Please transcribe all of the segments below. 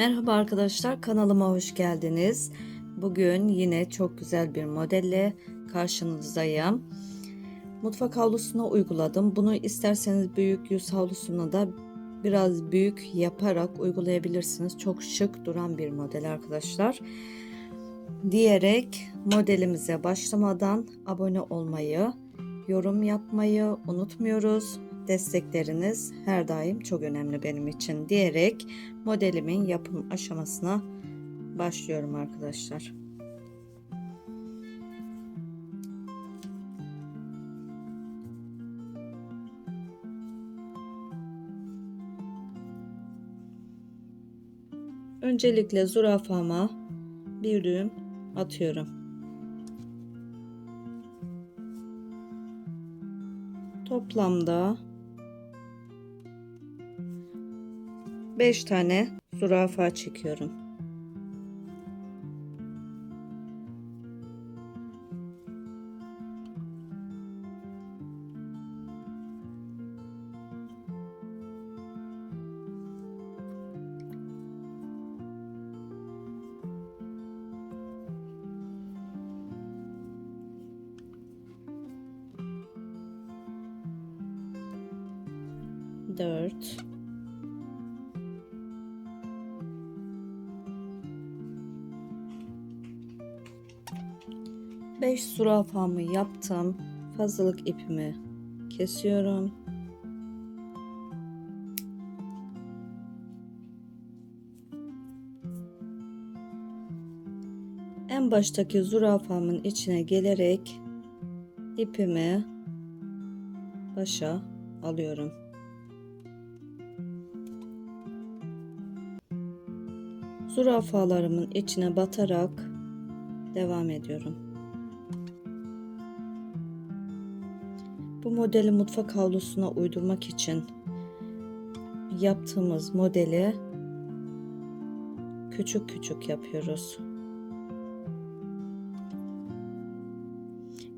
Merhaba arkadaşlar kanalıma hoş geldiniz. Bugün yine çok güzel bir modelle karşınızdayım. Mutfak havlusuna uyguladım. Bunu isterseniz büyük yüz havlusuna da biraz büyük yaparak uygulayabilirsiniz. Çok şık duran bir model arkadaşlar. Diyerek modelimize başlamadan abone olmayı, yorum yapmayı unutmuyoruz. Destekleriniz her daim çok önemli benim için diyerek modelimin yapım aşamasına başlıyorum arkadaşlar. Öncelikle zürafama bir düğüm atıyorum. Toplamda 5 tane zürafa çekiyorum. Dört. Beş zürafamı yaptım. Fazlalık ipimi kesiyorum. En baştaki zürafamın içine gelerek ipimi başa alıyorum. Zürafalarımın içine batarak devam ediyorum. Modeli mutfak havlusuna uydurmak için yaptığımız modeli küçük küçük yapıyoruz.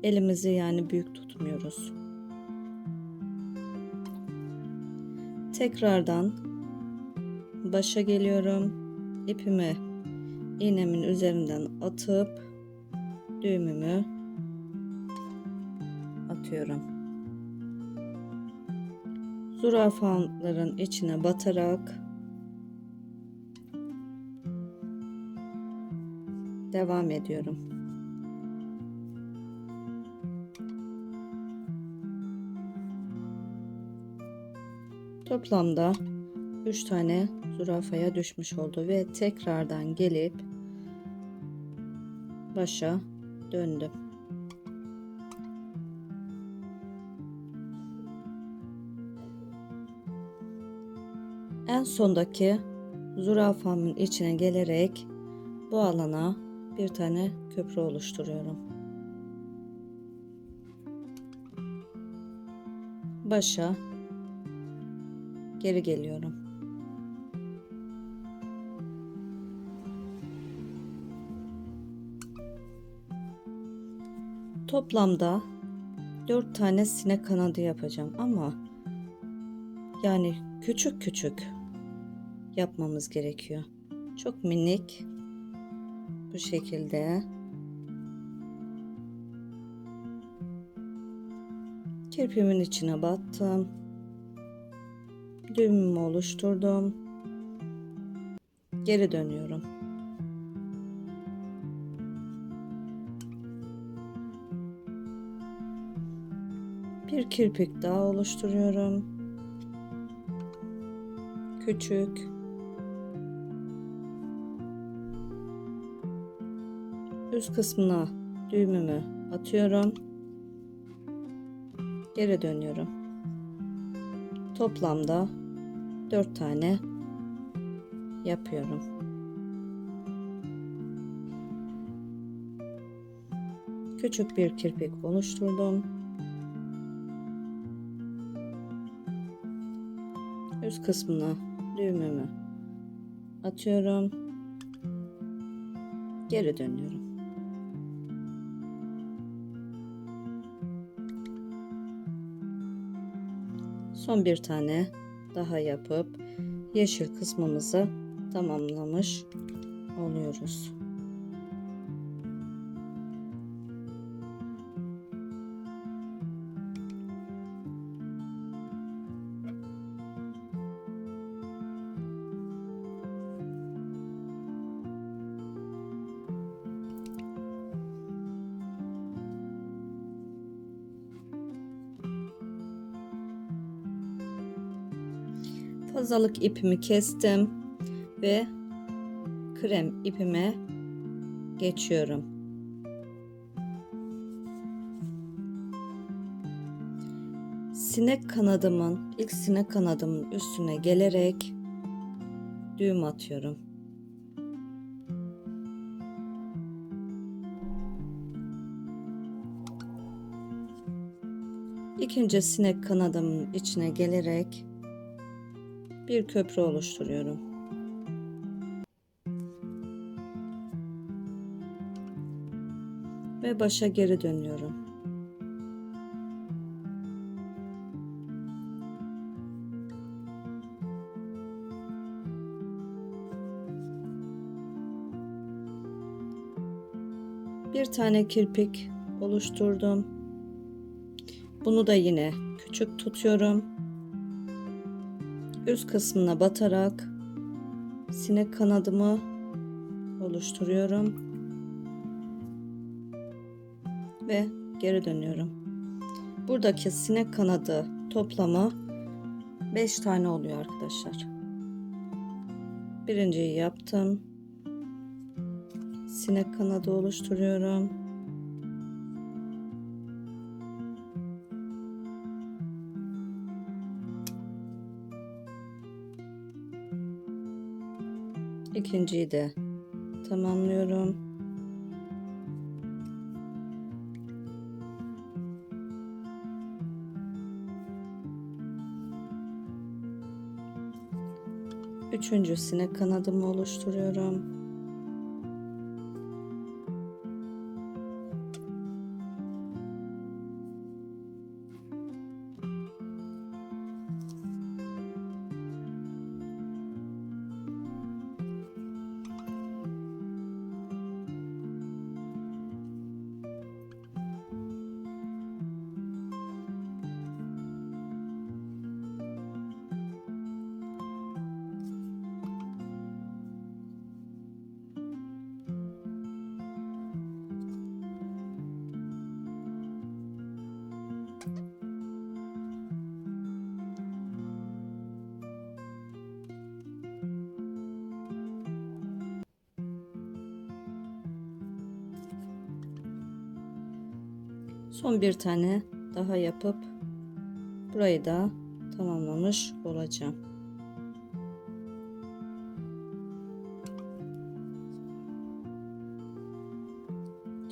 Elimizi yani büyük tutmuyoruz. Tekrardan başa geliyorum. İpimi iğnemin üzerinden atıp düğümümü atıyorum. Zürafaların içine batarak devam ediyorum. Toplamda 3 tane zürafaya düşmüş oldu ve tekrardan gelip başa döndüm. En sondaki zürafamın içine gelerek bu alana bir tane köprü oluşturuyorum. Başa geri geliyorum. Toplamda 4 tane sinek kanadı yapacağım ama yani küçük küçük yapmamız gerekiyor. Çok minik bu şekilde kirpimin içine battım. Düğümümü oluşturdum. Geri dönüyorum. Bir kirpik daha oluşturuyorum. Küçük. Üst kısmına düğümümü atıyorum. Geri dönüyorum. Toplamda 4 tane yapıyorum. Küçük bir kirpik oluşturdum. Üst kısmına düğümümü atıyorum. Geri dönüyorum. Son bir tane daha yapıp yeşil kısmımızı tamamlamış oluyoruz. Fazlalık ipimi kestim ve krem ipime geçiyorum. Sinek kanadımın ilk sinek kanadımın üstüne gelerek düğüm atıyorum. İkinci sinek kanadımın içine gelerek bir köprü oluşturuyorum. Ve başa geri dönüyorum. Bir tane kirpik oluşturdum. Bunu da yine küçük tutuyorum üst kısmına batarak sinek kanadımı oluşturuyorum ve geri dönüyorum. Buradaki sinek kanadı toplamı 5 tane oluyor arkadaşlar. Birinciyi yaptım. Sinek kanadı oluşturuyorum. İkinciyi de tamamlıyorum. Üçüncüsüne kanadımı oluşturuyorum. Son bir tane daha yapıp burayı da tamamlamış olacağım.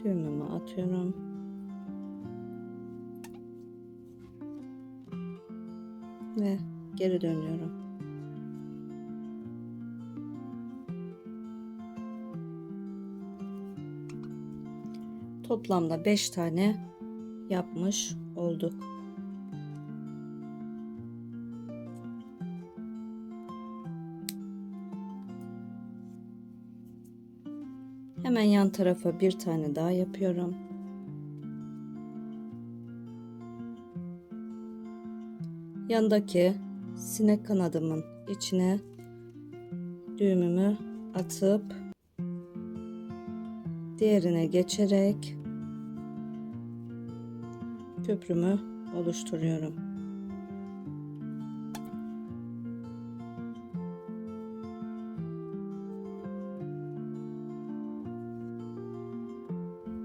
Düğümümü atıyorum. Ve geri dönüyorum. Toplamda 5 tane yapmış olduk. Hemen yan tarafa bir tane daha yapıyorum. Yandaki sinek kanadımın içine düğümümü atıp diğerine geçerek köprümü oluşturuyorum.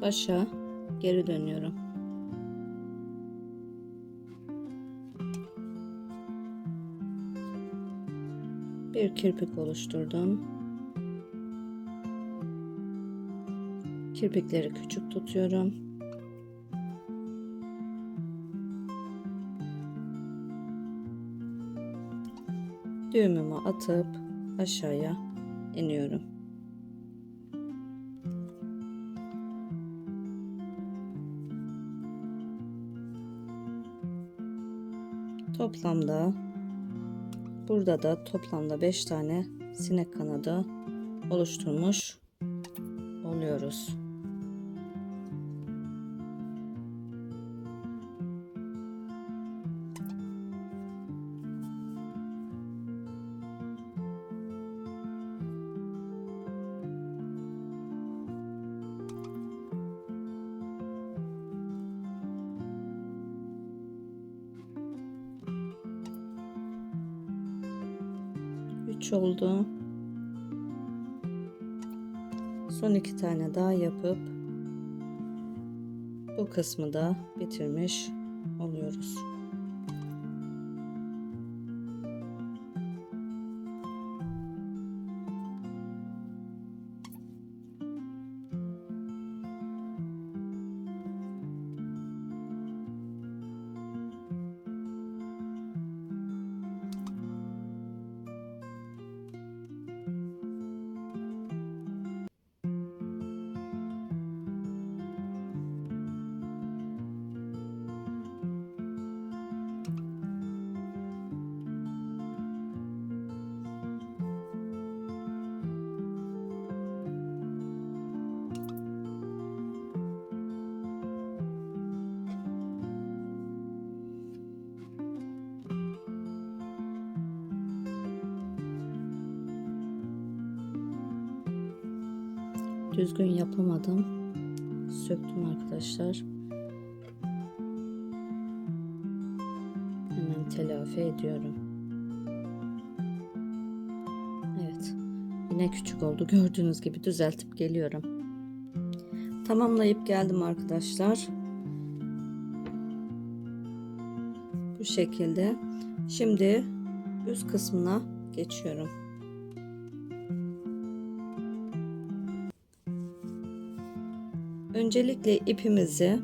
Başa geri dönüyorum. Bir kirpik oluşturdum. Kirpikleri küçük tutuyorum. Düğümümü atıp aşağıya iniyorum. Toplamda burada da toplamda 5 tane sinek kanadı oluşturmuş oluyoruz. Oldu. Son iki tane daha yapıp bu kısmı da bitirmiş oluyoruz. Düzgün yapamadım. Söktüm arkadaşlar. Hemen telafi ediyorum. Evet. Yine küçük oldu. Gördüğünüz gibi düzeltip geliyorum. Tamamlayıp geldim arkadaşlar. Bu şekilde. Şimdi üst kısmına geçiyorum. Öncelikle ipimizi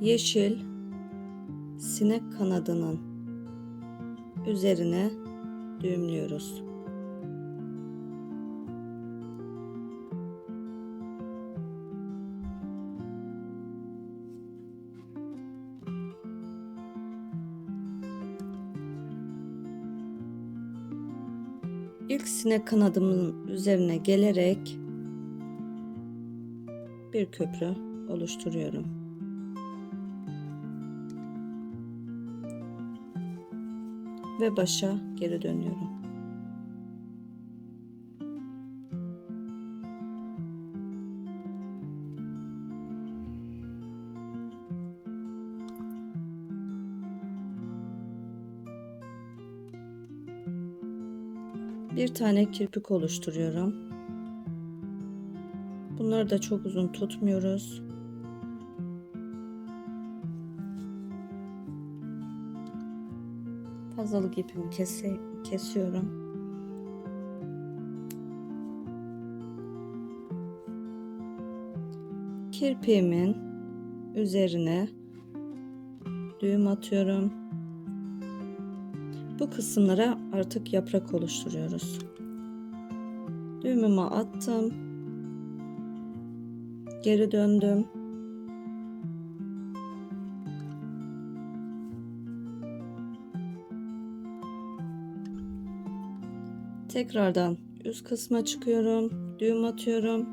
yeşil sinek kanadının üzerine düğümlüyoruz. İlk sinek kanadımın üzerine gelerek bir köprü oluşturuyorum. Ve başa geri dönüyorum. Bir tane kirpik oluşturuyorum. Bunları da çok uzun tutmuyoruz. Fazlalık ipimi kese, kesiyorum. Kirpiğimin üzerine düğüm atıyorum. Bu kısımlara artık yaprak oluşturuyoruz. Düğümümü attım. Geri döndüm. Tekrardan üst kısma çıkıyorum. Düğüm atıyorum.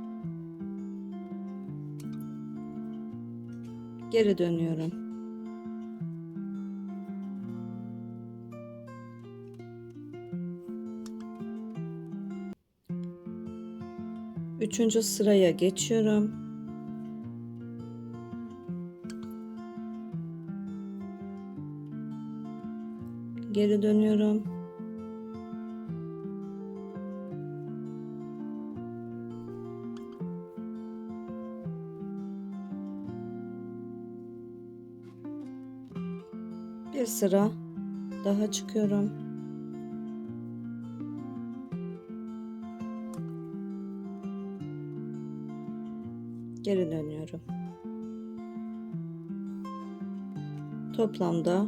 Geri dönüyorum. Üçüncü sıraya geçiyorum. Geri dönüyorum. Bir sıra daha çıkıyorum. Geri dönüyorum. Toplamda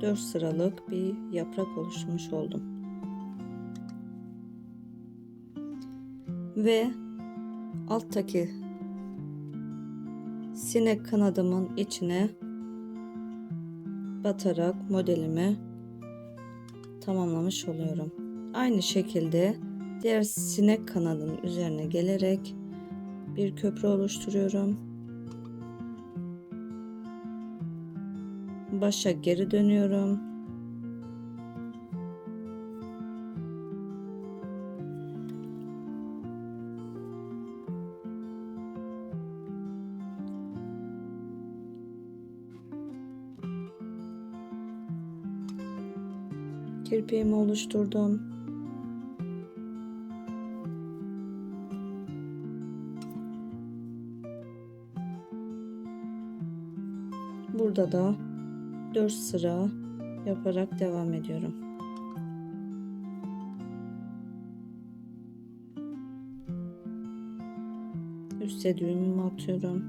4 sıralık bir yaprak oluşturmuş oldum. Ve alttaki sinek kanadımın içine batarak modelimi tamamlamış oluyorum. Aynı şekilde diğer sinek kanadının üzerine gelerek bir köprü oluşturuyorum. Başa geri dönüyorum. Kirpiğimi oluşturdum. Burada da 4 sıra yaparak devam ediyorum. Üste düğümümü atıyorum.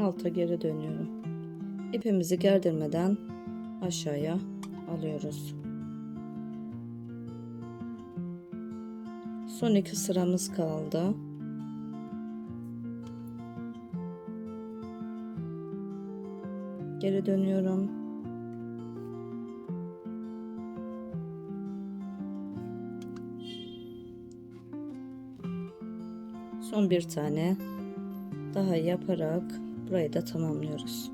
Alta geri dönüyorum. İpimizi gerdirmeden aşağıya alıyoruz. Son iki sıramız kaldı. Geri dönüyorum. Son bir tane daha yaparak burayı da tamamlıyoruz.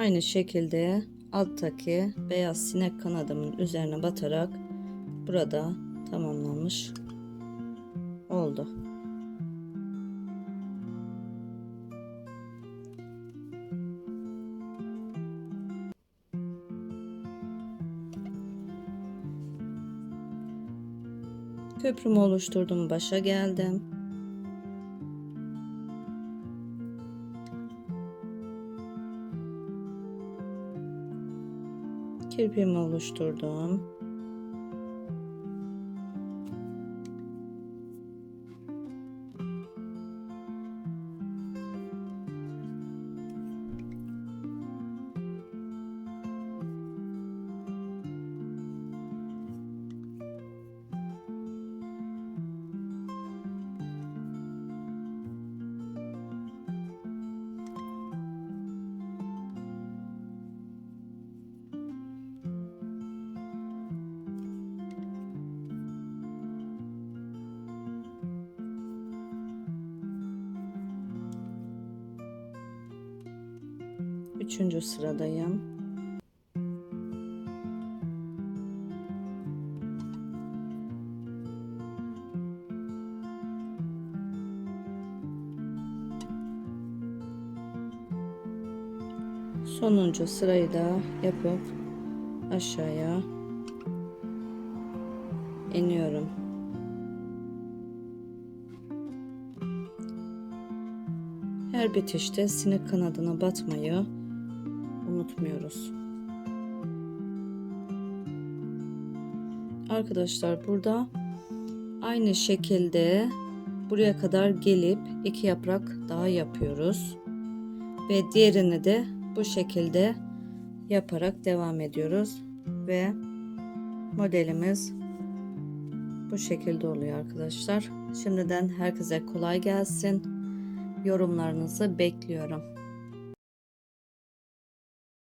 Aynı şekilde alttaki beyaz sinek kanadımın üzerine batarak burada tamamlanmış oldu. Köprümü oluşturdum, başa geldim. Kirpiğimi oluşturdum. Üçüncü sıradayım. Sonuncu sırayı da yapıp aşağıya iniyorum. Her bitişte sinek kanadına batmayı unutmuyoruz. Arkadaşlar burada aynı şekilde buraya kadar gelip iki yaprak daha yapıyoruz. Ve diğerini de bu şekilde yaparak devam ediyoruz. Ve modelimiz bu şekilde oluyor arkadaşlar. Şimdiden herkese kolay gelsin. Yorumlarınızı bekliyorum.